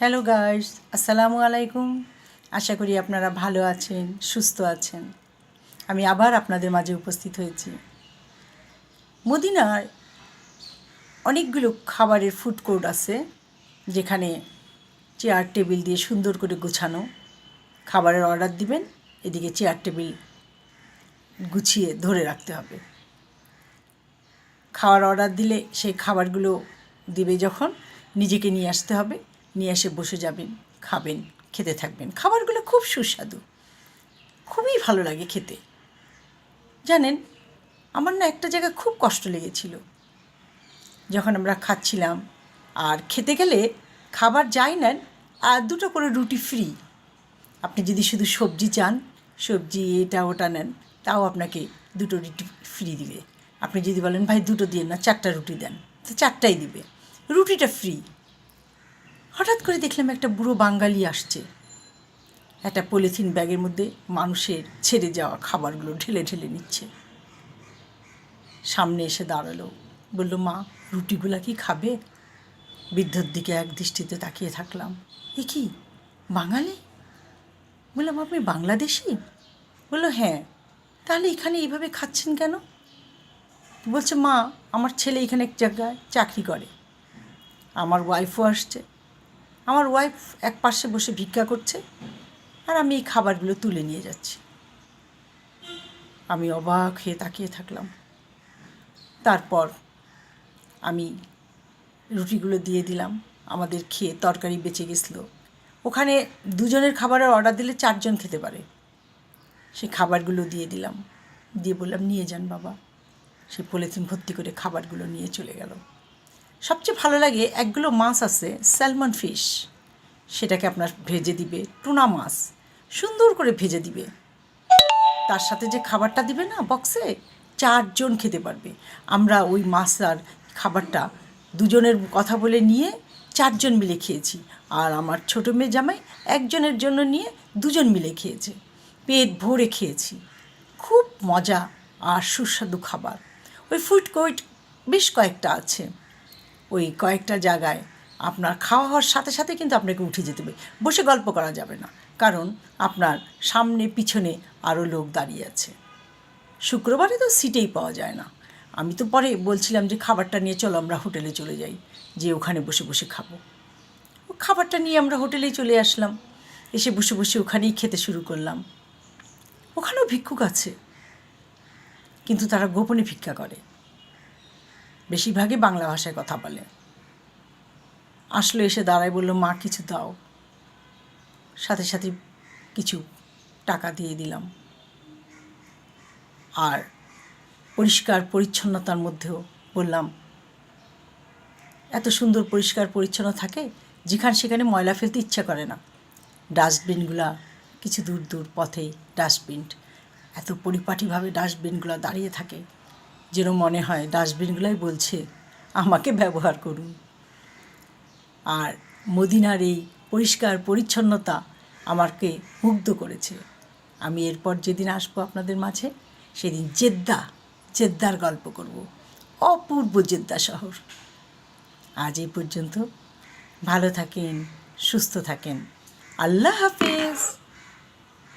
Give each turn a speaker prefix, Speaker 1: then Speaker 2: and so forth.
Speaker 1: Hello guys আসসালামু আলাইকুম আশা করি আপনারা ভালো আছেন, সুস্থ আছেন। আমি আবার আপনাদের মাঝে উপস্থিত হয়েছি। মদিনার অনেকগুলো খাবারের ফুড কোর্ট আছে, যেখানে চেয়ার টেবিল দিয়ে সুন্দর করে গোছানো। খাবারের অর্ডার দিবেন, এদিকে চেয়ার টেবিল গুছিয়ে ধরে রাখতে হবে। খাওয়ার অর্ডার দিলে সেই খাবারগুলো দিবে যখন, নিজেকে নিয়ে আসতে হবে। নিয়ে এসে বসে যাবেন, খাবেন, খেতে থাকবেন। খাবারগুলো খুব সুস্বাদু। খুবই ভালো লাগে খেতে। জানেন, আমার না একটা জায়গায় খুব কষ্ট লেগেছিল। যখন আমরা খাচ্ছিলাম, আর খেতে গেলে খাবার যাই নেন আর দুটো করে রুটি ফ্রি আপনি যদি শুধু সবজি চান, সবজি এটা ওটা নেন, তাও আপনাকে দুটো রুটি ফ্রি দিবে। আপনি যদি বলেন, ভাই, দুটো দিয়ে না, চারটা রুটি দেন। তো চারটাই দিবে। রুটিটা ফ্রি হঠাৎ করে দেখলাম একটা বুড়ো বাঙালি আসছে। একটা পলিথিন ব্যাগের মধ্যে মানুষের ছেড়ে যাওয়া খাবারগুলো ঢেলে ঢেলে নিচ্ছে। সামনে এসে দাঁড়াল। বলল, মা, রুটিগুলা কি খাবে? বৃদ্ধর দিকে এক দৃষ্টিতে তাকিয়ে থাকলাম। এ কি, বাঙালি? বললাম, আপনি বাংলাদেশি? বলল হ্যাঁ। তাহলে এখানে এইভাবে খাচ্ছেন কেন? বলছে, মা, আমার ছেলে এখানে এক জায়গায় চাকরি করে। আমার ওয়াইফও আসছে। আমার ওয়াইফ এক পাশে বসে ভিক্ষা করছে আর আমি এই খাবারগুলো তুলে নিয়ে যাচ্ছি। আমি অবাক হয়ে তাকিয়ে থাকলাম। তারপর আমি রুটিগুলো দিয়ে দিলাম। আমাদের খেয়ে তরকারি বেঁচে গেছিল। ওখানে দুজনের খাবারের অর্ডার দিলে চারজন খেতে পারে। সেই খাবারগুলো দিয়ে দিলাম। দিয়ে বললাম, নিয়ে যান বাবা। সে পলিথিন ভর্তি করে খাবারগুলো নিয়ে চলে গেল। সবচেয়ে ভালো লাগে একগুলো মাছ আছে স্যালমন ফিশ সেটাকে আপনার ভেজে দিবে, টুনা মাছ। সুন্দর করে ভেজে দিবে। তার সাথে যে খাবারটা দিবে না বক্সে চারজন খেতে পারবে। আমরা ওই মাছ আর খাবারটা দুজনের কথা বলে নিয়ে চারজন মিলে খেয়েছি। আর আমার ছোটো মেয়ে জামাই একজনের জন্য নিয়ে দুজন মিলে খেয়েছে। পেট ভরে খেয়েছি। খুব মজা আর সুস্বাদু খাবার। ওই ফুড কোর্ট বেশ কয়েকটা আছে। ওই কয়েকটা জায়গায় আপনার খাওয়া হওয়ার সাথে সাথে কিন্তু আপনাকে উঠে যেতে হবে। বসে গল্প করা যাবে না। কারণ আপনার সামনে, পিছনে আরও লোক দাঁড়িয়ে আছে। শুক্রবারে তো সিটেই পাওয়া যায় না। আমি তো পরে বলছিলাম যে খাবারটা নিয়ে চলো, আমরা হোটেলে চলে যাই। যে ওখানে বসে বসে খাব। খাবারটা নিয়ে আমরা হোটেলেই চলে আসলাম। এসে বসে বসে ওখানেই খেতে শুরু করলাম। ওখানেও ভিক্ষুক আছে। কিন্তু তারা গোপনে ভিক্ষা করে। বেশিরভাগই বাংলা ভাষায় কথা বলে। আসলো, এসে দাঁড়ায় বলল, মা, কিছু দাও। সাথে সাথে কিছু টাকা দিয়ে দিলাম। আর পরিষ্কার পরিচ্ছন্নতার মধ্যেও বললাম, এত সুন্দর পরিষ্কার পরিচ্ছন্ন থাকে, যেখানে সেখানে ময়লা ফেলতে ইচ্ছা করে না। ডাস্টবিনগুলা কিছু দূর দূর পথে ডাস্টবিন। এত পরিপাটিভাবে ডাস্টবিনগুলো দাঁড়িয়ে থাকে যেন মনে হয় ডাস্টবিনগুলোই বলছে, আমাকে ব্যবহার করুন। আর মদিনার এই পরিষ্কার পরিচ্ছন্নতা আমাকে মুগ্ধ করেছে। আমি এরপর যেদিন আসব আপনাদের মাঝে, সেদিন জেদ্দা, জেদ্দার গল্প করব। অপূর্ব জেদ্দা শহর। আজ এই পর্যন্ত। ভালো থাকেন, সুস্থ থাকেন। আল্লাহ হাফেজ।